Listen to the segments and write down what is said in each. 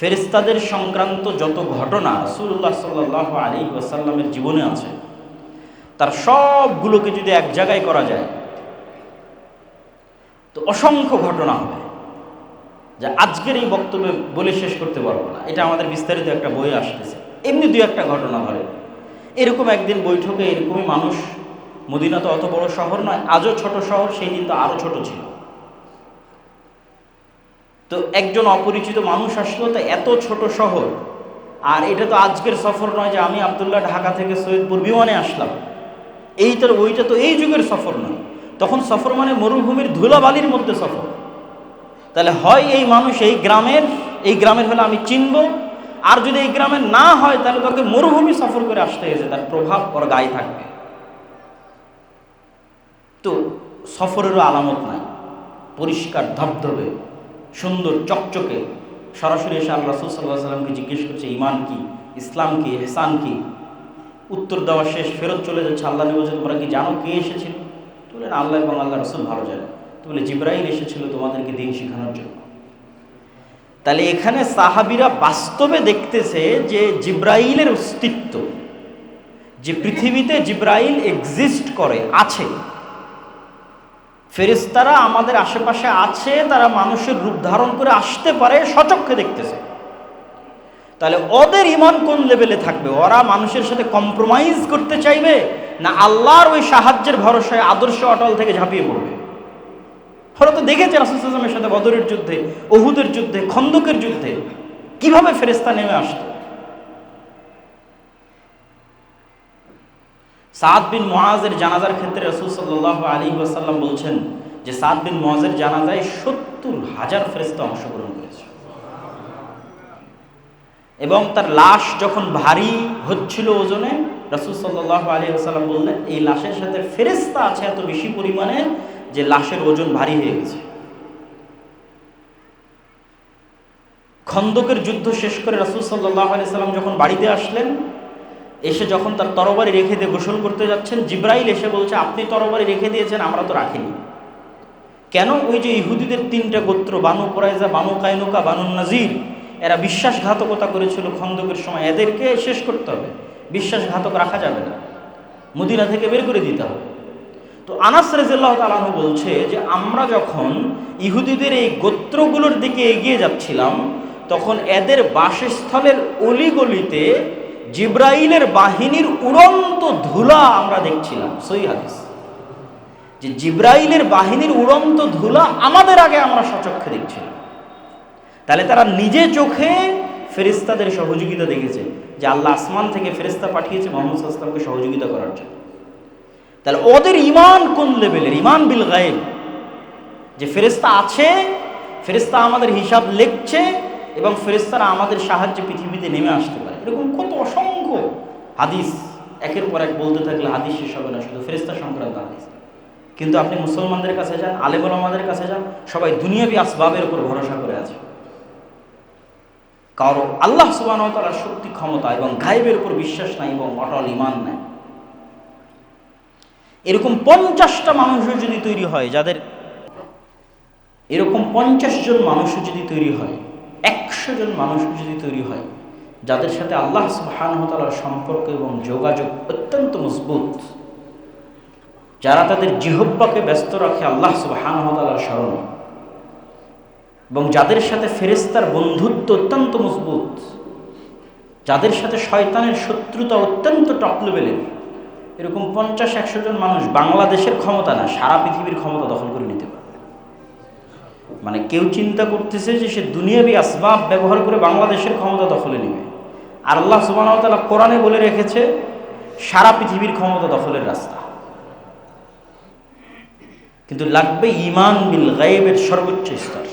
ফেরিস্তাদের সংক্রান্ত যত ঘটনা রসুল্লাহ সাল্লাহ আলী ওয়াসাল্লামের জীবনে আছে, তার সবগুলোকে যদি এক জায়গায় করা যায়, তো অসংখ্য ঘটনা হবে যা আজকের এই বক্তব্যে বলে শেষ করতে পারব না। এটা আমাদের বিস্তারিত একটা বই আসতেছে। এমনি দু একটা ঘটনা ধরে এরকম একদিন বৈঠকে এরকমই মানুষ মদিনা তো অত বড় শহর নয়, আজও ছোট শহর, সেই দিন তো আরও ছোট ছিল। তো একজন অপরিচিত মানুষ আসলো, তো এত ছোট শহর। আর এটা তো আজকের সফর নয় যে আমি আবদুল্লাহ ঢাকা থেকে সৈয়দপুর বিমানে আসলাম। এইটার ওইটা তো এই যুগের সফর নয় তখন সফর মানে মরুভূমির ধুলাবালির মধ্যে সফর। তাহলে হয় এই মানুষ এই গ্রামের এই গ্রামের হলে আমি চিনব। আর যদি এই গ্রামের না হয়, তাহলে তোকে মরুভূমি সফর করে আসতে হয়েছে, তার প্রভাব ওর গায়ে থাকবে। তো সফরেরও আলামত নাই, পরিষ্কার ধবধবে। সুন্দর, চকচকে। সরাসরি এসে আল্লাহ রসুল সাল্লাহ সাল্লামকে জিজ্ঞেস করছে ইমান কি? ইসলাম কি? হেসান কি? উত্তর দেওয়া শেষ, ফেরত চলে যাচ্ছে। আল্লাহ নবী বলছে তোমরা কি জানো কে এসেছিল তো আল্লাহ এবং আল্লাহ রসুল ভালো জানে। তো বলে, জিব্রাইল এসেছিল তোমাদেরকে দিন শেখানোর জন্য। তাহলে এখানে সাহাবিরা বাস্তবে দেখতেছে যে জিব্রাইলের অস্তিত্ব, যে পৃথিবীতে জিব্রাইল এক্সিস্ট করে, আছে। ফেরিস্তারা আমাদের আশেপাশে আছে, তারা মানুষের রূপ ধারণ করে আসতে পারে সচক্ষে দেখতেছে। তাহলে ওদের ইমান কোন লেভেলে থাকবে? ওরা মানুষের সাথে কম্প্রোমাইজ করতে চাইবে, না আল্লাহর ওই সাহায্যের ভরসায় আদর্শ অটল থেকে ঝাঁপিয়ে পড়বে? ওরা তো দেখেছে রাসুলের সাথে বদরের যুদ্ধে অহুদের যুদ্ধে, খন্দকের যুদ্ধে। কীভাবে ফেরেস্তা নেমে আসতো? সাদ বিন মোয়াজের জানাজার ক্ষেত্রে রসুল সাল্লাহ আলী ওয়াসাল্লাম বলছেন যে সাদ বিন মোয়াজের জানাজায় সত্তর হাজার ফেরেস্তা অংশগ্রহণ করেছে। এবং তার লাশ যখন ভারী হচ্ছিল ওজনে, রসুল সাল্লাহ আলী আসাল্লাম বললেন, এই লাশের সাথে ফেরেস্তা আছে এত বেশি পরিমাণে যে লাশের ওজন ভারী হয়ে গেছে। খন্দকের যুদ্ধ শেষ করে রসুল সাল্লাহ আলি সাল্লাম যখন বাড়িতে আসলেন এসে যখন তার তরবারি রেখে দিয়ে গোসল করতে যাচ্ছেন, জিব্রাইল এসে বলছে, আপনি তরবারি রেখে দিয়েছেন, আমরা তো রাখিনি। কেন ওই যে ইহুদিদের তিনটা গোত্র, Banu Qurayza Banu Qaynuqa Banu Nadir, এরা বিশ্বাসঘাতকতা করেছিল খন্দকের সময়। এদেরকে শেষ করতে হবে। বিশ্বাসঘাতক রাখা যাবে না। মদিনা থেকে বের করে দিতে হবে। তো আনাস রেজাল্লাহ তালাহু বলছে যে, আমরা যখন ইহুদিদের এই গোত্রগুলোর দিকে এগিয়ে যাচ্ছিলাম, তখন এদের বাসস্থলের অলিগলিতে জিব্রাইলের বাহিনীর উড়ন্ত ধুলা আমরা দেখছিলাম, সই হাদিস। যে জিব্রাইলের বাহিনীর উড়ন্ত ধুলা আমাদের আগে আমরা সচক্ষে দেখছিলাম। তাহলে তারা নিজে চোখে ফেরিস্তাদের সহযোগিতা দেখেছে যে আল্লাহ আসমান থেকে ফেরিস্তা পাঠিয়েছে মোহাম্মদ আসলামকে সহযোগিতা করার জন্য। তাহলে ওদের ইমান কোন লেভেলের? ইমান বিল গায়েব। যে ফেরিস্তা আছে ফেরিস্তা আমাদের হিসাব লিখছে এবং ফেরিস্তারা আমাদের সাহায্যে পৃথিবীতে নেমে আসতে পারে। এরকম কত অসংখ্য হাদিস, একের পর এক বলতে থাকলে হাদিস শেষ হবে না, শুধু ফেরিস্তা সংক্রান্ত হাদিস। কিন্তু আপনি মুসলমানদের কাছে যান, আলেমুল আমাদের কাছে যান, সবাই দুনিয়াবি আসবাবের উপর ভরসা করে আছে। কারও আল্লাহ সুবান তালার শক্তি, ক্ষমতা এবং গায়েবের উপর বিশ্বাস নাই এবং অটল ইমান নাই। এরকম পঞ্চাশটা মানুষও যদি তৈরি হয়, যাদের এরকম পঞ্চাশ জন মানুষও যদি তৈরি হয়, একশো জন মানুষ যদি তৈরি হয় যাদের সাথে আল্লাহ সুবাহানহতালার সম্পর্ক এবং যোগাযোগ অত্যন্ত মজবুত, যারা তাদের জিহব্বাকে ব্যস্ত রাখে আল্লাহ সুবাহানহতালার স্মরণ এবং যাদের সাথে ফেরেস্তার বন্ধুত্ব অত্যন্ত মজবুত, যাদের সাথে শয়তানের শত্রুতা অত্যন্ত টপ লেভেলের এরকম পঞ্চাশ একশো জন মানুষ বাংলাদেশের ক্ষমতা না, সারা পৃথিবীর ক্ষমতা দখল করে নিতে পারে মানে কেউ চিন্তা করতেছে যে সে দুনিয়াবি আসবাব ব্যবহার করে বাংলাদেশের ক্ষমতা দখলে নেবে। আর আল্লাহ সুবাহতালা কোরআনে বলে রেখেছে, সারা পৃথিবীর ক্ষমতা দখলের রাস্তা। কিন্তু লাগবে ইমান বিল গায়েবের সর্বোচ্চ স্তর।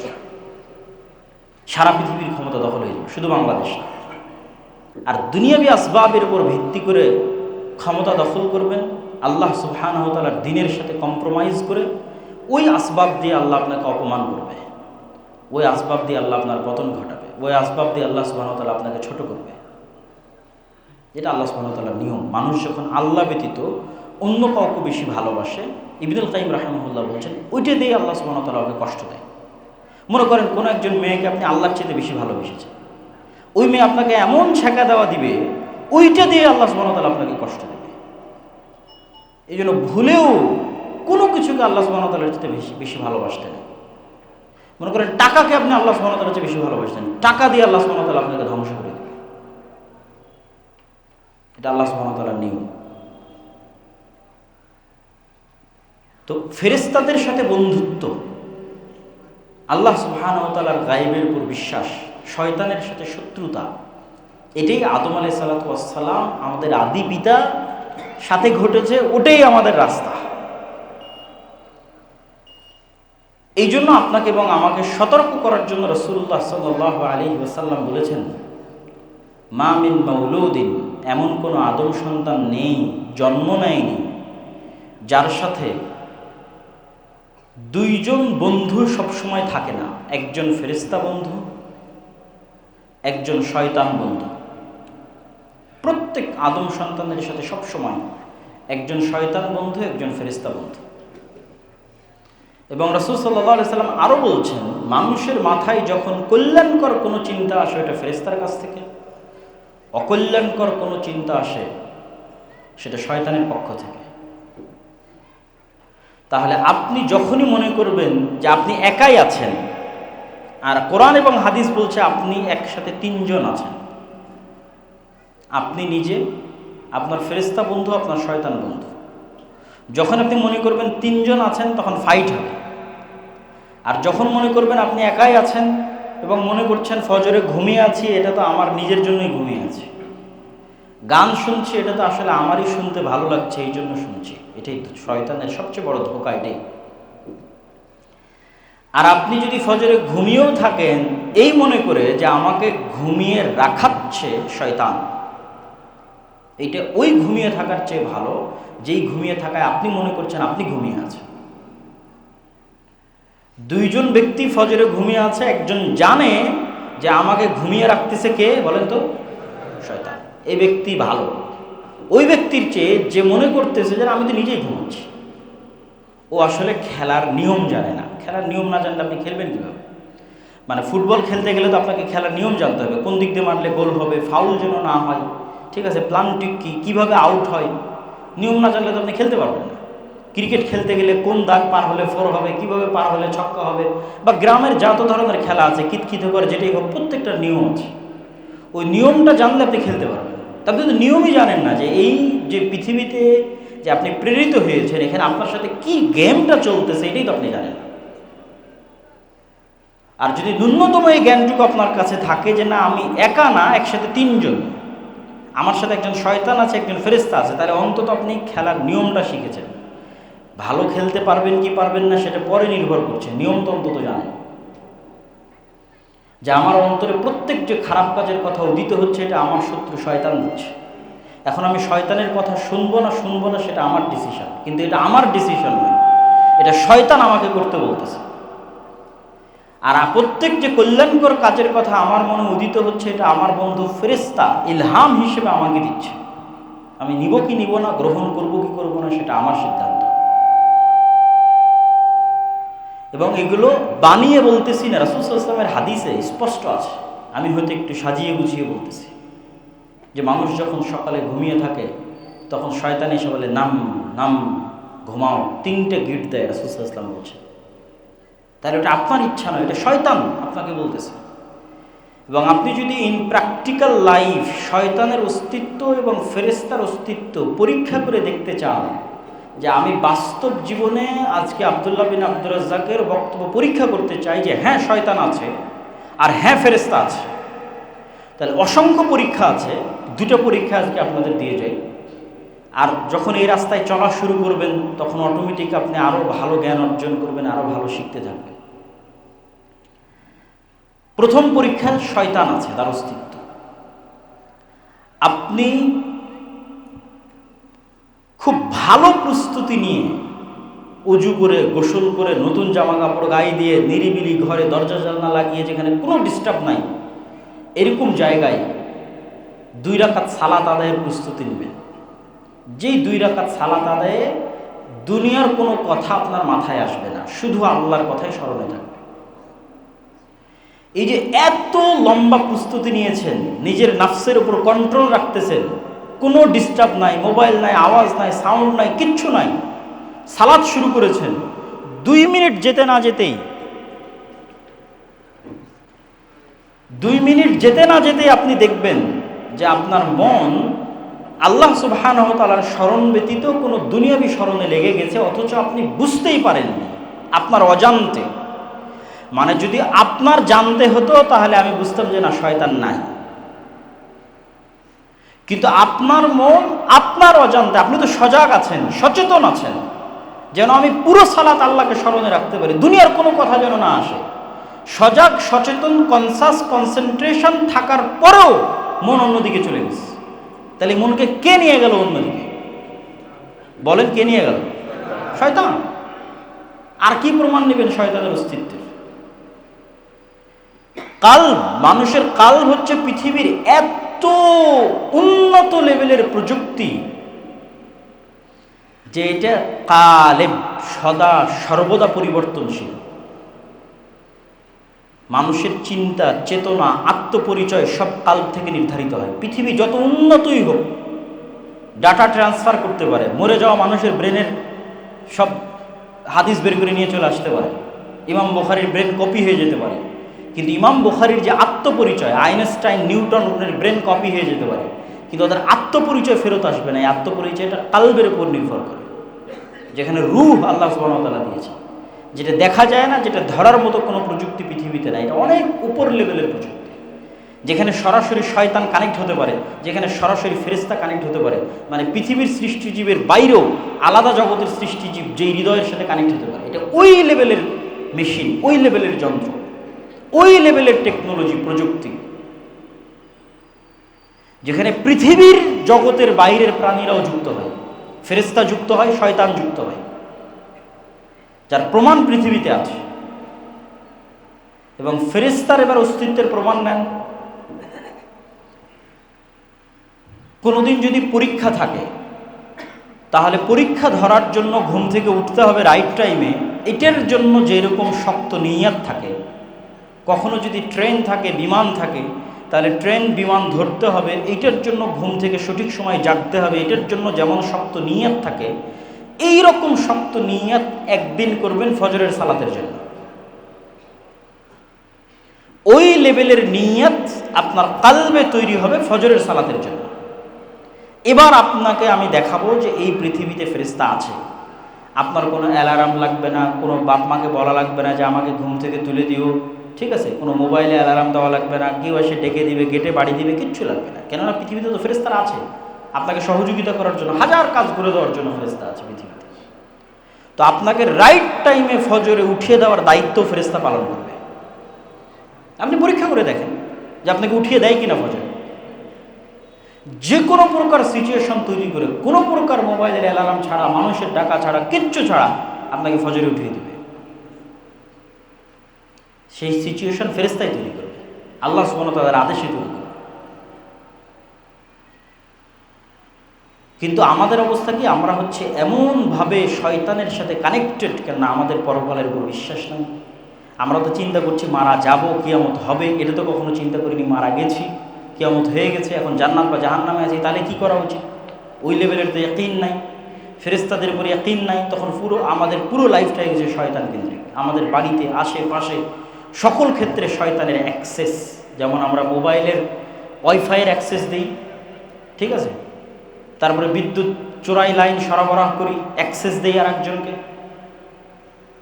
সারা পৃথিবীর ক্ষমতা দখল হয়ে যাবে, শুধু বাংলাদেশ আর দুনিয়াবি আসবাবের উপর ভিত্তি করে ক্ষমতা দখল করবেন, আল্লাহ সুবহানাহতালার দিনের সাথে কম্প্রোমাইজ করে ওই আসবাব দিয়ে আল্লাহ আপনাকে অপমান করবে। ওই আসবাব দিয়ে আল্লাহ আপনার পতন ঘটাবে। ওই আসবাব দিয়ে আল্লাহ সুবাহতাল্লাহ আপনাকে ছোট করবে। এটা আল্লাহ সুবাহতাল্লাহর নিয়ম। মানুষ যখন আল্লাহ ব্যতীত অন্য কাউকে বেশি ভালোবাসে, ইবিনুল কাইম রাহমুল্লাহ বলছেন, ওইটা দিয়ে আল্লাহ সুবাহতাল্লাহ কষ্ট দেয়। মনে করেন, কোনো একজন মেয়েকে আপনি আল্লাহর চেয়ে বেশি ভালোবেসেছেন। ওই মেয়ে আপনাকে এমন ছেঁকা দেওয়া দিবে, ওইটা দিয়ে আল্লাহ সুবাহতাল আপনাকে কষ্ট দেবে। এই জন্য ভুলেও কোনো কিছুকে আল্লাহ সুবাহতালের চেয়ে বেশি বেশি ভালোবাসতেন মনে করেন, টাকাকে আপনি আল্লাহ সুবাহতালের চেয়ে বেশি ভালোবাসতেন। টাকা দিয়ে আল্লাহ সুবাহতাল আপনাকে ধ্বংস করে এটা আল্লাহ সুবাহতালার নিয়ম। তো ফেরেস্তাদের সাথে বন্ধুত্ব, আল্লাহ সুবাহানতালার গায়েবের উপর বিশ্বাস, শয়তানের সাথে শত্রুতা, এটাই আদম আলাই সালাতাম আমাদের আদি পিতা সাথে ঘটেছে, ওটাই আমাদের রাস্তা। এই জন্য আপনাকে এবং আমাকে সতর্ক করার জন্য রসুল্লাহ সাল্লাহ আলী ওসাল্লাম বলেছেন, মা মিন মৌলুদ্দিন এমন কোনো আদম সন্তান নেই, জন্ম নেয়নি, যার সাথে দুইজন বন্ধু সবসময় থাকে না। একজন ফেরিস্তা বন্ধু, একজন শয়তান বন্ধু। প্রত্যেক আদম সন্তানদের সাথে সবসময় একজন শয়তান বন্ধু, একজন ফেরিস্তা বন্ধু। এবং রসুল সাল্লাহ সাল্লাম আরও বলছেন, মানুষের মাথায় যখন কল্যাণকর কোনো চিন্তা আসে ওটা ফেরিস্তার কাছ থেকে। অকল্যাণকর কোনো চিন্তা আসে সেটা শয়তানের পক্ষ থেকে। তাহলে আপনি যখনই মনে করবেন যে আপনি একাই আছেন, আর কোরআন এবং হাদিস বলছে আপনি একসাথে তিনজন আছেন। আপনি নিজে, আপনার ফেরিস্তা বন্ধু, আপনার শয়তান বন্ধু। যখন আপনি মনে করবেন তিনজন আছেন, তখন ফাইট হবে। আর যখন মনে করবেন আপনি একাই আছেন এবং মনে করছেন, ফজরে ঘুমিয়ে আছি, এটা তো আমার নিজের জন্যই ঘুমিয়ে আছি। গান শুনছি, এটা তো আসলে আমারই শুনতে ভালো লাগছে, এই জন্য শুনছি। এটাই তো শয়তানের সবচেয়ে বড় ধোকা এটাই। আর আপনি যদি ফজরে ঘুমিয়েও থাকেন, এই মনে করে যে আমাকে ঘুমিয়ে রাখাচ্ছে শয়তান, এইটা ওই ঘুমিয়ে থাকার চেয়ে ভালো, যেই ঘুমিয়ে থাকায় আপনি মনে করছেন আপনি ঘুমিয়ে আছেন। দুইজন ব্যক্তি ফজরে ঘুমিয়ে আছে, একজন জানে যে আমাকে ঘুমিয়ে রাখতেছে কে? বলেন তো? শয়তান। এই ব্যক্তি ভালো। ওই ব্যক্তির চেয়ে যে মনে করতেছে যে আমি তো নিজেই ঘুমাচ্ছি। ও আসলে খেলার নিয়ম জানে না। খেলার নিয়ম না জানলে আপনি খেলবেন কীভাবে? মানে ফুটবল খেলতে গেলে তো আপনাকে খেলার নিয়ম জানতে হবে। কোন দিক দিয়ে মারলে গোল হবে, ফাউল যেন না হয়। ঠিক আছে, প্লান্টিক কী? কীভাবে আউট হয়? নিয়ম না জানলে তো আপনি খেলতে পারবেন না। ক্রিকেট খেলতে গেলে কোন দাগ পার হলে ফোর হবে, কীভাবে পার হলে ছক্কা হবে? বা গ্রামের যত ধরনের খেলা আছে, কিতকিত করে যেটাই হোক, প্রত্যেকটা নিয়ম আছে। ওই নিয়মটা জানলে আপনি খেলতে পারবেন। আপনি তো নিয়মই জানেন না যে এই যে পৃথিবীতে যে আপনি প্রেরিত হয়েছেন, এখানে আপনার সাথে কি গেমটা চলতেছে, এটাই তো আপনি জানেন আর যদি ন্যূনতম এই জ্ঞানটুকু আপনার কাছে থাকে যে না, আমি একা না, একসাথে তিনজন, আমার সাথে একজন শয়তান আছে, একজন ফেরিস্তা আছে, তাহলে অন্তত আপনি খেলার নিয়মটা শিখেছেন। ভালো খেলতে পারবেন কি পারবেন না সেটা পরে নির্ভর করছে, নিয়ম তো জানেন যে আমার অন্তরে প্রত্যেক যে খারাপ কাজের কথা উদিত হচ্ছে, এটা আমার শত্রু শয়তান হচ্ছে। এখন আমি শয়তানের কথা শুনব না শুনব না সেটা আমার ডিসিশন কিন্তু এটা আমার ডিসিশন নয়। এটা শয়তান আমাকে করতে বলতেছে। আর প্রত্যেক যে কল্যাণকর কাজের কথা আমার মনে উদিত হচ্ছে, এটা আমার বন্ধু ফেরেস্তা ইলহাম হিসেবে আমাকে দিচ্ছে। আমি নিব কি নিব না, গ্রহণ করব কি করব না, সেটা আমার সিদ্ধান্ত। এবং এগুলো বানিয়ে বলতেছি না রাসুসাল্লামের হাদিসে স্পষ্ট আছে। আমি হয়তো একটু সাজিয়ে গুছিয়ে বলতেছি। যে মানুষ যখন সকালে ঘুমিয়ে থাকে, তখন শয়তান এসে বলে, নাম নাম, ঘুমাও। তিনটে গিট দেয় রাসুসাল্লাম বলছে। তাহলে ওটা আপনার ইচ্ছা নয়, এটা শয়তান আপনাকে বলতেছে। এবং আপনি যদি ইন প্র্যাকটিক্যাল লাইফ শয়তানের অস্তিত্ব এবং ফেরেস্তার অস্তিত্ব পরীক্ষা করে দেখতে চান যে আমি বাস্তব জীবনে আজকে আবদুল্লাহ বিন আব্দুর রাজ্জাকের বক্তব্য পরীক্ষা করতে চাই যে হ্যাঁ শয়তান আছে আর হ্যাঁ ফেরেস্তা আছে। তাহলে অসংখ্য পরীক্ষা আছে, দুটো পরীক্ষা আজকে আপনাদের দিয়ে যাই। আর যখন এই রাস্তায় চলা শুরু করবেন, তখন অটোমেটিক আপনি আরও ভালো জ্ঞান অর্জন করবেন আরও ভালো শিখতে থাকবেন। প্রথম পরীক্ষায় শয়তান আছে তার অস্তিত্ব আপনি খুব ভালো প্রস্তুতি নিয়ে উজু করে, গোসল করে, নতুন জামা কাপড় গায়ে দিয়ে নিরিবিলি ঘরে দরজা জানলা লাগিয়ে যেখানে কোনো ডিস্টার্ব নাই, এরকম জায়গায় দুই রাখাত সালাত আদায়ের প্রস্তুতি নেবেন যেই দুই রাখাত সালাত আদায়ে দুনিয়ার কোনো কথা আপনার মাথায় আসবে না, শুধু আল্লাহর কথাই স্মরণে থাকবে। এই যে এত লম্বা প্রস্তুতি নিয়েছেন, নিজের নাফসের উপর কন্ট্রোল রাখতেছেন কোনো ডিস্টার্ব নাই মোবাইল নাই, আওয়াজ নাই সাউন্ড নাই, কিচ্ছু নাই। সালাদ শুরু করেছেন। দুই মিনিট যেতে না যেতেই। দুই মিনিট যেতে না যেতেই আপনি দেখবেন যে আপনার মন আল্লাহ সুবহান স্মরণ ব্যতীত কোনো দুনিয়াবি স্মরণে লেগে গেছে, অথচ আপনি বুঝতেই পারেননি আপনার অজান্তে। মানে যদি আপনার জানতে হতো, তাহলে আমি বুঝতাম যে না, শয়তান নাই। কিন্তু আপনার মন, আপনার অজান্তে, আপনি তো সজাগ আছেন, সচেতন আছেন। যেন আমি পুরো সালাত আল্লাহকে স্মরণে রাখতে পারি। দুনিয়ার কোনো কথা যেন না আসে। সজাগ, সচেতন কনসাস কনসেন্ট্রেশন থাকার পরেও মন অন্যদিকে চলে গেছে। তাহলে মনকে কে নিয়ে গেল অন্যদিকে? বলেন কে নিয়ে গেল? শয়তান। আর কি প্রমাণ নেবেন শয়তানের অস্তিত্বের? কাল, মানুষের কাল হচ্ছে পৃথিবীর এত উন্নত লেভেলের প্রযুক্তি যে এটা কালে সদা সর্বদা পরিবর্তনশীল। মানুষের চিন্তা, চেতনা, আত্মপরিচয় সব কাল থেকে নির্ধারিত হয়। পৃথিবী যত উন্নতই হোক, ডাটা ট্রান্সফার করতে পারে, মরে যাওয়া মানুষের ব্রেনের সব হাদিস বের করে নিয়ে চলে আসতে পারে। ইমাম বুখারির ব্রেন কপি হয়ে যেতে পারে। কিন্তু ইমাম বুখারির যে আত্মপরিচয়, আইনস্টাইন, নিউটন, ওদের ব্রেন কপি হয়ে যেতে পারে। কিন্তু ওদের আত্মপরিচয় ফেরত আসবে না। এই আত্মপরিচয়টা কালবের উপর নির্ভর করে। যেখানে রুহ আল্লাহ সুবাহতাল্লাহ দিয়েছে। যেটা দেখা যায় না, যেটা ধরার মতো কোনো প্রযুক্তি পৃথিবীতে নাই। এটা অনেক উপর লেভেলের প্রযুক্তি। যেখানে সরাসরি শয়তান কানেক্ট হতে পারে, যেখানে সরাসরি ফেরিস্তা কানেক্ট হতে পারে। মানে পৃথিবীর সৃষ্টিজীবের বাইরেও আলাদা জগতের সৃষ্টিজীব যেই হৃদয়ের সাথে কানেক্ট হতে পারে। এটা ওই লেভেলের মেশিন ওই লেভেলের যন্ত্র। ওই লেভেলের টেকনোলজি প্রযুক্তি। যেখানে পৃথিবীর জগতের বাইরের প্রাণীরাও যুক্ত হয়। ফেরিস্তা যুক্ত হয়, শয়তান যুক্ত হয়। যার প্রমাণ পৃথিবীতে আছে। এবং ফেরিস্তার এবার অস্তিত্বের প্রমাণ নেন। কোনোদিন যদি পরীক্ষা থাকে, তাহলে পরীক্ষা ধরার জন্য ঘুম থেকে উঠতে হবে রাইট টাইমে এটার জন্য যেরকম শক্ত নিয়াত থাকে কখনো যদি ট্রেন থাকে, বিমান থাকে, তাহলে ট্রেন, বিমান ধরতে হবে। এটার জন্য ঘুম থেকে সঠিক সময় জাগতে হবে। এটার জন্য যেমন শক্ত নিয়াত থাকে এই রকম শক্ত নিয়াত একদিন করবেন ফজরের সালাতের জন্য। ওই লেভেলের নিয়াত আপনার কালবে তৈরি হবে ফজরের সালাতের জন্য। এবার আপনাকে আমি দেখাবো যে এই পৃথিবীতে ফেরিস্তা আছে। আপনার কোনো অ্যালার্ম লাগবে না, কোনো বাপ মাকে বলা লাগবে না যে আমাকে ঘুম থেকে তুলে দিও। ঠিক আছে? কোনো মোবাইলে অ্যালার্ম দেওয়া লাগবে না, কেউ এসে ডেকে দিবে গেটে বাড়ি দিবে, কিচ্ছু লাগবে না। কেননা পৃথিবীতে তো ফেরিস্তারা আছে। আপনাকে সহযোগিতা করার জন্য, হাজার কাজ করে দেওয়ার জন্য ফেরিস্তা আছে পৃথিবীতে। তো আপনাকে রাইট টাইমে ফজরে উঠিয়ে দেওয়ার দায়িত্ব ফেরেস্তা পালন করবে। আপনি পরীক্ষা করে দেখেন যে আপনাকে উঠিয়ে দেয় কিনা ফজরে। যে কোনো প্রকার সিচুয়েশন তৈরি করে, কোনো প্রকার মোবাইলের অ্যালার্ম ছাড়া, মানুষের ডাকা ছাড়া, কিচ্ছু ছাড়া আপনাকে ফজরে উঠিয়ে দেবে। সেই সিচুয়েশন ফেরেস্তাই তৈরি করবে। আল্লাহ সুবন তাদের আদেশে তৈরি করবে। কিন্তু আমাদের অবস্থা কি? আমরা হচ্ছে এমনভাবে শয়তানের সাথে কানেক্টেড কেন আমাদের পরকালের উপর বিশ্বাস নেই। আমরা তো চিন্তা করছি, মারা যাব, কিয়ামত হবে। এটা তো কখনো চিন্তা করিনি, মারা গেছি, কিয়ামত হয়ে গেছে, এখন জান্নাত বা জাহান নামে আছি, তাহলে কি করা উচিত? ওই লেভেলের তো একদিন নাই। ফেরেস্তাদের উপরে একদিন নাই। তখন পুরো আমাদের পুরো লাইফটা হয়ে গেছে শয়তান কেন্দ্রিক আমাদের বাড়িতে, আশেপাশে সকল ক্ষেত্রে শয়তানের অ্যাক্সেস, যেমন আমরা মোবাইলের ওয়াইফাইয়ের অ্যাক্সেস দিই, ঠিক আছে? তারপরে বিদ্যুৎ চোরাই লাইন সরবরাহ করি, অ্যাক্সেস দিই আর একজনকে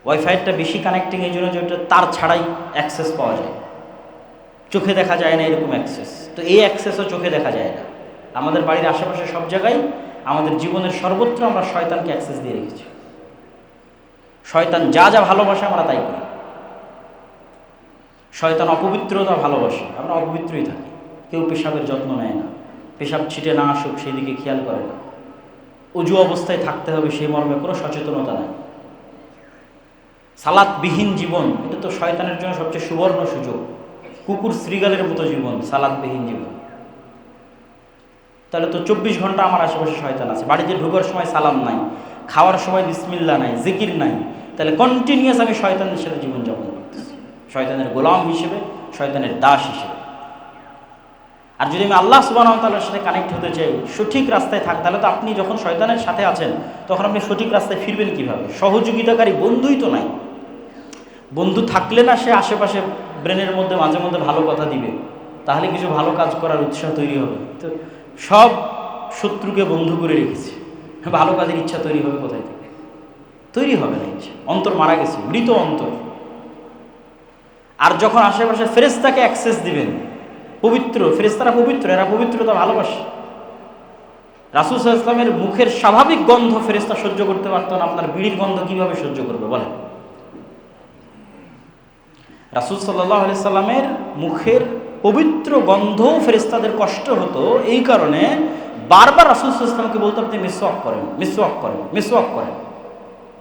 ওয়াইফাইয়েরটা বেশি কানেক্টিং, এই জন্য যে ওটা তার ছাড়াই অ্যাক্সেস পাওয়া যায়। চোখে দেখা যায় না এরকম অ্যাক্সেস। তো এই অ্যাক্সেসও চোখে দেখা যায় না। আমাদের বাড়ির আশেপাশে সব জায়গায় আমাদের জীবনের সর্বত্র আমরা শয়তানকে অ্যাক্সেস দিয়ে রেখেছি। শয়তান যা যা ভালোবাসে আমরা তাই করি। শয়তান অপবিত্রতা ভালোবাসে, আমরা অপবিত্রই থাকি। কেউ পেশাবের যত্ন নেয় না। পেশাব ছিটে না আসুক সেই দিকে খেয়াল করে না। উজু অবস্থায় থাকতে হবে, সেই মর্মে কোনো সচেতনতা নেই। সালাদবিহীন জীবন, এটা তো শয়তানের জন্য সবচেয়ে সুবর্ণ সুযোগ। কুকুর শ্রীগালের মতো জীবন সালাদবিহীন জীবন। তাহলে তো চব্বিশ ঘণ্টা আমার আশেপাশে শয়তান আছে। বাড়িতে ঢোকার সময় সালাম নাই, খাওয়ার সময় বিসমিল্লা নাই, জিকির নাই। তাহলে কন্টিনিউয়াস আমি শয়তানের সাথে জীবনযাপন শয়তানের গোলাম হিসেবে, শয়তানের দাস হিসেবে। আর যদি আমি আল্লাহ সুবাহ তাল্লার সাথে কানেক্ট হতে চাই, সঠিক রাস্তায় থাক, তাহলে তো আপনি যখন শয়তানের সাথে আছেন, তখন আপনি সঠিক রাস্তায় ফিরবেন কীভাবে? সহযোগিতাকারী বন্ধুই তো নাই। বন্ধু থাকলে না সে আশেপাশে ব্রেনের মধ্যে, মাঝে মধ্যে ভালো কথা দিবে। তাহলে কিছু ভালো কাজ করার উৎসাহ তৈরি হবে। তো সব শত্রুকে বন্ধু করে রেখেছে। ভালো কাজের ইচ্ছা তৈরি হবে কোথায় থেকে? তৈরি হবে না ইচ্ছা অন্তর মারা গেছে, মৃত অন্তর। আর যখন আশেপাশে ফেরেস্তাকে অ্যাক্সেস দিবেন, পবিত্র ফেরেস্তারা পবিত্র, এরা পবিত্রতা ভালোবাসে। রাসুল ইসলামের মুখের স্বাভাবিক গন্ধ ফেরেস্তা সহ্য করতে পারত না, আপনার বিড়ির গন্ধ কীভাবে সহ্য করবে বলেন। রাসুল সাল্লাহ সাল্লামের মুখের পবিত্র গন্ধ ফেরেস্তাদের কষ্ট হতো, এই কারণে বারবার রাসুল ইসলামকে বলতো, আপনি মিসওয়াক করেন মিসওয়াক করেন মিসওয়াক করেন।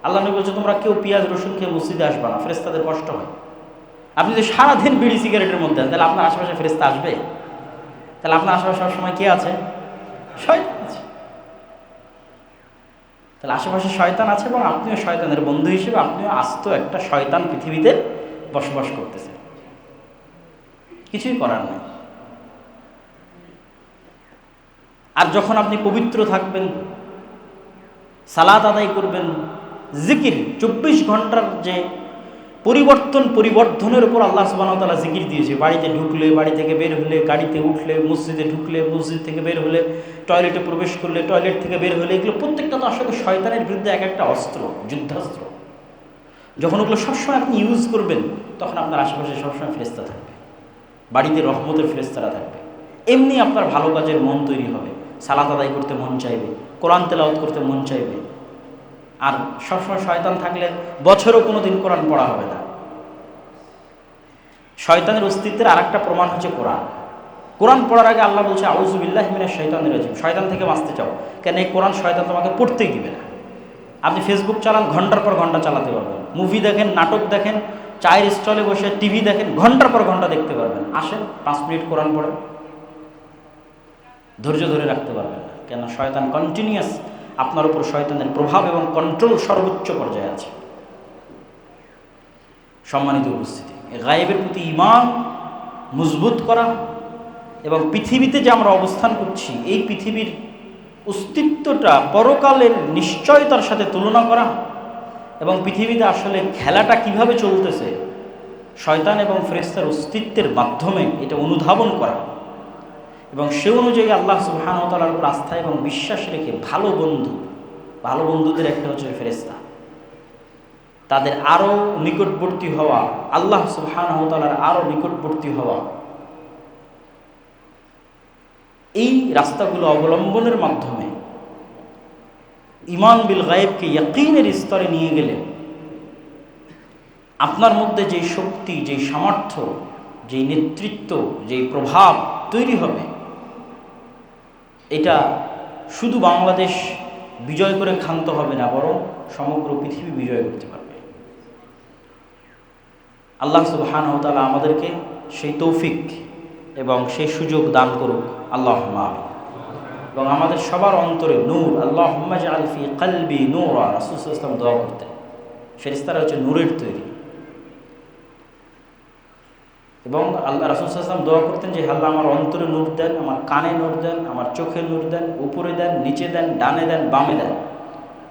আল্লাহ নবী বলছে, তোমরা কেউ পেঁয়াজ, রসুন খেয়ে মসজিদে আসবে না ফেরেস্তাদের কষ্ট হয়। আপনি যদি সারাদিন বিড়ি সিগারেটের মধ্যে তাহলে আপনার আশেপাশে ফেরেস্তা আসবে? তাহলে আপনার আশেপাশে সবসময় কে আছে? শয়তান আছে। তাহলে আশেপাশে শয়তান আছে এবং আপনিও শয়তানের বন্ধু হিসেবে আপনিও আস্ত একটা শয়তান পৃথিবীতে বসবাস করতেছেন। কিছুই করার নেই। আর যখন আপনি পবিত্র থাকবেন সালাদ আদায় করবেন, জিকির, চব্বিশ ঘণ্টার যে পরিবর্তন, পরিবর্ধনের উপর আল্লাহ সুবাহতালা জিকির দিয়েছে। বাড়িতে ঢুকলে, বাড়ি থেকে বের হলে, গাড়িতে উঠলে, মসজিদে ঢুকলে, মসজিদ থেকে বের হলে, টয়লেটে প্রবেশ করলে, টয়লেট থেকে বের হলে, এগুলো প্রত্যেকটা তো আসলে শয়তানের বিরুদ্ধে এক একটা অস্ত্র, যুদ্ধাস্ত্র। যখন ওগুলো সবসময় আপনি ইউজ করবেন, তখন আপনার আশেপাশে সবসময় ফেরেস্তা থাকবে। বাড়িতে রহমতের ফেরেস্তারা থাকবে। এমনি আপনার ভালো কাজের মন তৈরি হবে। সালাত আদায় করতে মন চাইবে। কোরআন তেলাওত করতে মন চাইবে। আর সবসময় শয়তান থাকলে বছরও কোনো দিন কোরআন পড়া হবে না। শয়তানের অস্তিত্বের আর একটা প্রমাণ হচ্ছে কোরআন। কোরআন পড়ার আগে আল্লাহ বলছে আউজুবিল্লাহ মিনা শয়তানের রাজিম। শয়তান থেকে বাঁচতে চাও। কেন? এই কোরআন শয়তান তোমাকে পড়তেই দিবে না। আপনি ফেসবুক চালান, ঘণ্টার পর ঘণ্টা চালাতে পারবেন। মুভি দেখেন, নাটক দেখেন, চায়ের স্টলে বসে টিভি দেখেন, ঘণ্টার পর ঘণ্টা দেখতে পারবেন। আসেন, পাঁচ মিনিট কোরআন পড়েন। ধৈর্য ধরে রাখতে পারবেন না। কেন? শয়তান কন্টিনিউয়াস আপনার উপর শয়তানের প্রভাব এবং কন্ট্রোল সর্বোচ্চ পর্যায়ে আছে। সম্মানিত উপস্থিতি গায়েবের প্রতি ইমান মজবুত করা এবং পৃথিবীতে যে আমরা অবস্থান করছি, এই পৃথিবীর অস্তিত্বটা পরকালের নিশ্চয়তার সাথে তুলনা করা এবং পৃথিবীতে আসলে খেলাটা কীভাবে চলতেছে, শয়তান এবং ফ্রেস্তার অস্তিত্বের মাধ্যমে এটা অনুধাবন করা। এবং সে অনুযায়ী আল্লাহ সুবাহানতালার উপর আস্থা এবং বিশ্বাস রেখে ভালো বন্ধু, ভালো বন্ধুদের একটা হচ্ছে ফেরেস্তা তাদের আরও নিকটবর্তী হওয়া, আল্লাহ সুবাহানতালার আরও নিকটবর্তী হওয়া। এই রাস্তাগুলো অবলম্বনের মাধ্যমে ইমান বিল গায়েবকে ইয়াকিনের স্তরে নিয়ে গেলে আপনার মধ্যে যে শক্তি, যেই সামর্থ্য, যেই নেতৃত্ব, যেই প্রভাব তৈরি হবে এটা শুধু বাংলাদেশ বিজয় করে ক্ষান্ত হবে না, বরং সমগ্র পৃথিবী বিজয় করতে পারবে। আল্লাহ সুবহান তালা আমাদেরকে সেই তৌফিক এবং সেই সুযোগ দান করুক। আল্লাহ এবং আমাদের সবার অন্তরে নূর আল্লাহ আলফি কালবি নূর, রাসুল ইসলাম দোয়া করতেন। ফেরিস্তারা হচ্ছে নূরের তৈরি। এবং আল্লাহ রাসুলাম দোয়া করতেন যে আল্লাহ, আমার অন্তরে নূর দেন, আমার কানে নূর দেন, আমার চোখে নূর দেন, উপরে দেন, নিচে দেন, ডানে দেন, বামে দেন।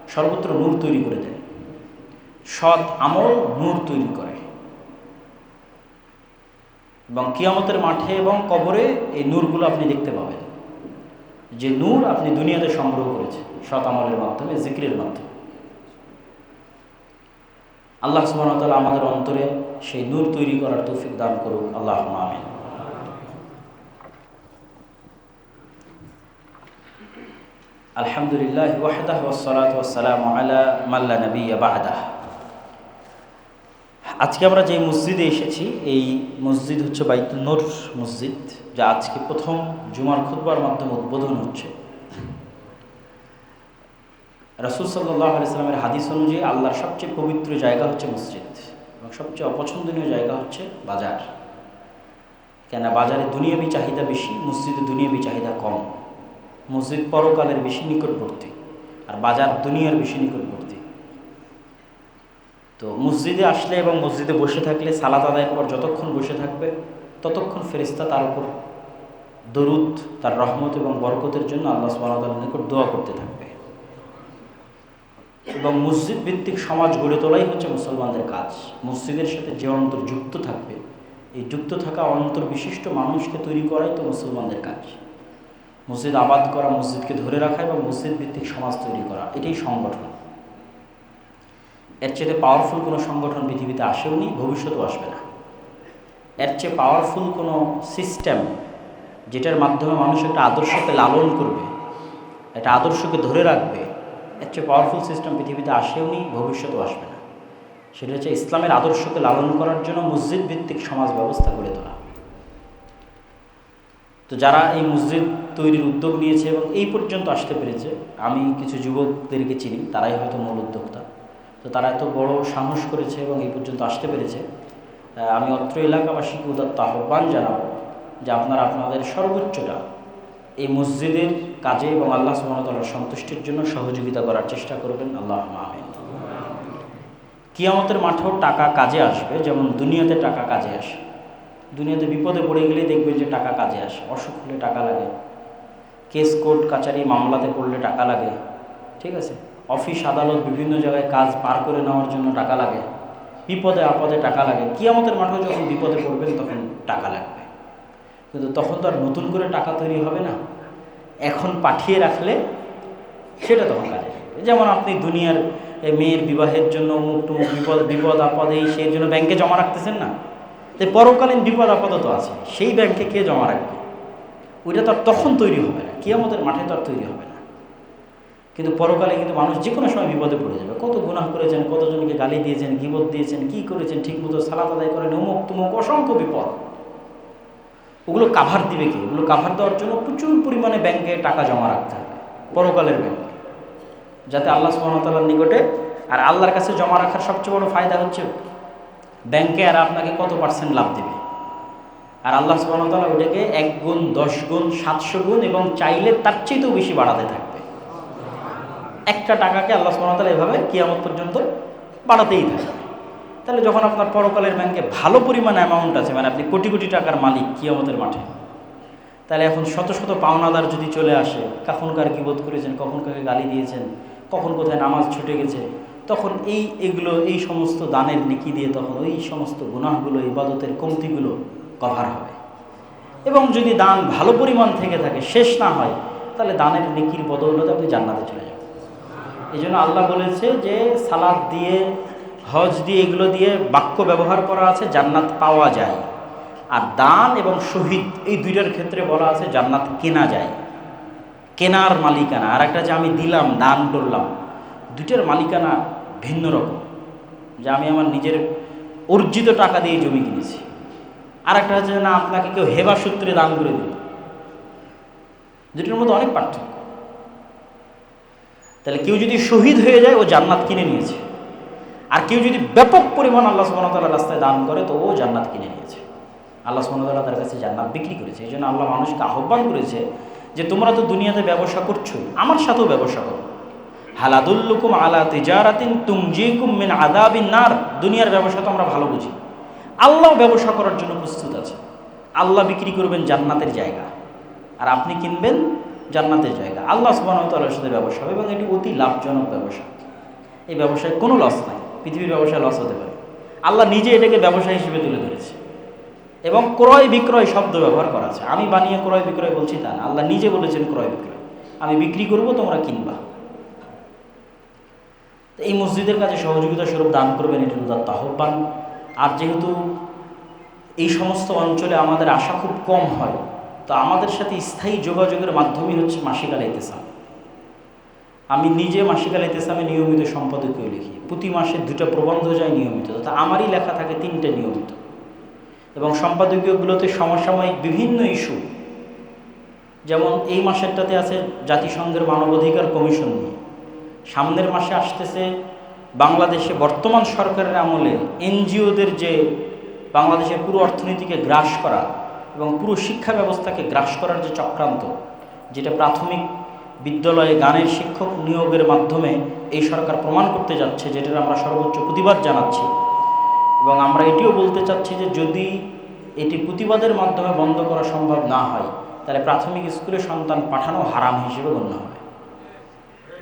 সর্বত্র নূর তৈরি করে দেন। সৎ আমল নূর তৈরি করে। এবং কিয়ামতের মাঠে এবং কবরে এই নূরগুলো আপনি দেখতে পাবেন। যে নূর আপনি দুনিয়াতে সংগ্রহ করেছেন, সৎ আমলের মাধ্যমে, জিক্রের মাধ্যমে। আল্লাহ সুবাহতাল্লাহ আমাদের অন্তরে সেই নূর তৈরি করার তৌফিক দান করুক আল্লাহ আমিন। আলহামদুলিল্লাহ ওয়াহদাহ ওসলাত ওসালাম আলা মাল্লা নবী আজকে আমরা যে মসজিদে এসেছি, এই মসজিদ হচ্ছে বাইতুল মসজিদ, যা আজকে প্রথম জুমার খুতবার মাধ্যমে উদ্বোধন হচ্ছে। রসুল সাল্লাহ আলিয়াল্লামের হাদিস অনুযায়ী আল্লাহর সবচেয়ে পবিত্র জায়গা হচ্ছে মসজিদ। সবচেয়ে অপছন্দনীয় জায়গা হচ্ছে বাজার। কেন বাজারে দুনিয়াবি চাহিদা বেশি, মসজিদে দুনিয়াবি চাহিদা কম। মসজিদ পরকালের বেশি নিকটবর্তী আর বাজার দুনিয়ার বেশি নিকটবর্তী। তো মসজিদে আসলে এবং মসজিদে বসে থাকলে সালাদ আদায়ের পর যতক্ষণ বসে থাকবে, ততক্ষণ ফেরিস্তা তার উপর দরুদ, তার রহমত এবং বরকতের জন্য আল্লাহ সুবাহতাল্লাহ নিকট দোয়া করতে থাকবে। এবং মসজিদ ভিত্তিক সমাজ গড়ে তোলাই হচ্ছে মুসলমানদের কাজ। মসজিদের সাথে যে অন্তর যুক্ত থাকবে, এই যুক্ত থাকা অন্তর বিশিষ্ট মানুষকে তৈরি করাই তো মুসলমানদের কাজ। মসজিদ আবাদ করা, মসজিদকে ধরে রাখা এবং মসজিদ ভিত্তিক সমাজ তৈরি করা, এটাই সংগঠন। এর চেয়ে পাওয়ারফুল কোনো সংগঠন পৃথিবীতে আসেও নি, ভবিষ্যতেও আসবে না। এর চেয়ে পাওয়ারফুল কোনো সিস্টেম যেটার মাধ্যমে মানুষ একটা আদর্শকে লালন করবে, একটা আদর্শকে ধরে রাখবে এর চেয়ে পাওয়ারফুল সিস্টেম পৃথিবীতে আসেও নি, ভবিষ্যতেও আসবে না। সেটা হচ্ছে ইসলামের আদর্শকে লালন করার জন্য মসজিদ ভিত্তিক সমাজ ব্যবস্থা গড়ে তোলা। তো যারা এই মসজিদ তৈরির উদ্যোগ নিয়েছে এবং এই পর্যন্ত আসতে পেরেছে, আমি কিছু যুবকদেরকে চিনি, তারাই হয়তো মূল উদ্যোক্তা। তো তারা এত বড় সাহস করেছে এবং এই পর্যন্ত আসতে পেরেছে। আমি অত্র এলাকাবাসীকে উদাত্ত আহ্বান জানাব যে আপনারা আপনাদের সর্বোচ্চটা এই মসজিদের কাজে এবং আল্লাহ সুহামতাল্লাহ সন্তুষ্টির জন্য সহযোগিতা করার চেষ্টা করবেন। আল্লাহ আহমেদ কিয়ামতের মাঠেও টাকা কাজে আসবে, যেমন দুনিয়াতে টাকা কাজে আসে। দুনিয়াতে বিপদে পড়ে গেলেই দেখবেন যে টাকা কাজে আসে। অসুখ হলে টাকা লাগে। কেস, কোর্ট, কাচারি মামলাতে পড়লে টাকা লাগে। ঠিক আছে? অফিস, আদালত বিভিন্ন জায়গায় কাজ পার করে নেওয়ার জন্য টাকা লাগে। বিপদে, আপদে টাকা লাগে। কিয়ামতের মাঠেও যখন বিপদে পড়বেন, তখন টাকা লাগবে। কিন্তু তখন তো আর নতুন করে টাকা তৈরি হবে না। এখন পাঠিয়ে রাখলে সেটা তখন কাজে যেমন আপনি দুনিয়ার মেয়ের বিবাহের জন্য মুখ টুমুক বিপদ বিপদ, আপদে সেই জন্য ব্যাংকে জমা রাখতেছেন না? যে পরকালীন বিপদ, আপদ তো আছে। সেই ব্যাংকে কে জমা রাখবে? ওইটা তো আর তখন তৈরি হবে না। কিয়ামতের মাঠে তো আর তৈরি হবে না। কিন্তু পরকালে কিন্তু মানুষ যে কোনো সময় বিপদে পড়ে যাবে। কত গুনাহ করেছেন, কতজনকে গালি দিয়েছেন, গিবত দিয়েছেন, কি করেছেন, ঠিকমতো সালাত আদায় করেন অমুক তুমুক অসংখ্য বিপদ। ওগুলো কাভার দিবে কি? ওগুলো কাভার দেওয়ার জন্য প্রচুর পরিমাণে ব্যাংকে টাকা জমা রাখতে হবে। পরকালের ব্যাংকে যাতে আল্লাহ সুহামতাল্লার নিকটে আর আল্লাহর কাছে জমা রাখার সবচেয়ে বড় ফায়দা হচ্ছে ব্যাংকে আর আপনাকে কত পার্সেন্ট লাভ দেবে? আর আল্লাহ সুবাহতাল্লাহ ওটাকে এক গুণ, দশ গুণ, সাতশো গুণ এবং চাইলে তার চেয়েতেও বেশি বাড়াতে থাকবে। একটা টাকাকে আল্লাহ সুবাহতাল্লাহ এভাবে কিয়ামত পর্যন্ত বাড়াতেই থাকবে। তাহলে যখন আপনার পরকালের ব্যাংকে ভালো পরিমাণ অ্যামাউন্ট আছে মানে আপনি কোটি কোটি টাকার মালিক কিয়ামতের মাঠে, তাহলে এখন শত শত পাওনাদার যদি চলে আসে, কখন কার কিবোধ করেছেন, কখন কাকে গালি দিয়েছেন, কখন কোথায় নামাজ ছুটে গেছে, তখন এই এগুলো, এই সমস্ত দানের নেকি দিয়ে তখন ওই সমস্ত গুনাহগুলো, ইবাদতের কমতিগুলো কভার হবে। এবং যদি দান ভালো পরিমাণ থেকে থাকে, শেষ না হয়, তাহলে দানের নেকির বদৌলতে আপনি জান্নাতে চলে যাবেন। এই জন্য আল্লাহ বলেছে যে সালাদ দিয়ে হজ দিয়ে এগুলো দিয়ে বাক্য ব্যবহার করা আছে, জান্নাত পাওয়া যায়। আর দান এবং শহীদ, এই দুইটার ক্ষেত্রে বলা আছে জান্নাত কেনা যায়। কেনার মালিকানা, আর একটা যে আমি দিলাম, দান করলাম, দুইটার মালিকানা ভিন্ন রকম। যে আমি আমার নিজের অর্জিত টাকা দিয়ে জমি কিনেছি। আর একটা হচ্ছে না, আপনাকে কেউ হেবা সূত্রে দান করে দিল। দুটোর মধ্যে অনেক পার্থক্য। তাহলে কেউ যদি শহীদ হয়ে যায়, ও জান্নাত কিনে নিয়েছে। আর কেউ যদি ব্যাপক পরিমাণ আল্লাহ সুবাহতাল্লাহ রাস্তায় দান করে, তো ও জান্নাত কিনে নিয়েছে। আল্লাহ সুবাহতাল্লাহ তার কাছে জান্নাত বিক্রি করেছে। এই জন্য আল্লাহ মানুষকে আহ্বান করেছে যে তোমরা তো দুনিয়াতে ব্যবসা করছ আমার সাথেও ব্যবসা করো। হালাদুল্লুকুম আলা তিজারাতিন তুমজিকুম মিন আদাবিন নার। দুনিয়ার ব্যবসা তো আমরা ভালো বুঝি। আল্লাহ ব্যবসা করার জন্য প্রস্তুত আছে। আল্লাহ বিক্রি করবেন জান্নাতের জায়গা। আর আপনি কিনবেন জান্নাতের জায়গা। আল্লাহ সুবাহতাল্লাহর সাথে ব্যবসা হবে এবং এটি অতি লাভজনক ব্যবসা। এই ব্যবসায় কোনো লস নাই। পৃথিবীর ব্যবসায় লস হতে পারে। আল্লাহ নিজে এটাকে ব্যবসা হিসেবে তুলে ধরেছে। এবং ক্রয় বিক্রয় শব্দ ব্যবহার করা আছে। আমি বানিয়ে ক্রয় বিক্রয় বলছি তা না। আল্লাহ নিজে বলেছেন ক্রয় বিক্রয়। আমি বিক্রি করব, তোমরা কিনবা। এই মসজিদের কাছে সহযোগিতা স্বরূপ দান করবেন, এটি উদাত্ত আহ্বান আর যেহেতু এই সমস্ত অঞ্চলে আমাদের আশা খুব কম হয়, তো আমাদের সাথে স্থায়ী যোগাযোগের মাধ্যমই হচ্ছে মাসিকাল ইতেসাম আমি নিজে মাসিকাল ইতেসামে নিয়মিত সম্পাদকীয় লিখি। প্রতি মাসে দুটা প্রবন্ধ যায় নিয়মিত। তা আমারই লেখা থাকে তিনটে নিয়মিত। এবং সম্পাদকীয়গুলোতে সমসাময়িক বিভিন্ন ইস্যু। যেমন এই মাসেরটাতে আছে জাতিসংঘের মানবাধিকার কমিশন নিয়ে। সামনের মাসে আসতেছে বাংলাদেশে বর্তমান সরকারের আমলে এনজিওদের যে বাংলাদেশের পুরো অর্থনীতিকে গ্রাস করা এবং পুরো শিক্ষা ব্যবস্থাকে গ্রাস করার যে চক্রান্ত, যেটা প্রাথমিক বিদ্যালয়ে গানের শিক্ষক নিয়োগের মাধ্যমে এই সরকার প্রমাণ করতে যাচ্ছে, যেটার আমরা সর্বোচ্চ প্রতিবাদ জানাচ্ছি। এবং আমরা এটিও বলতে চাচ্ছি যে যদি এটি প্রতিবাদের মাধ্যমে বন্ধ করা সম্ভব না হয়, তাহলে প্রাথমিক স্কুলে সন্তান পাঠানো হারাম হিসেবে গণ্য হবে।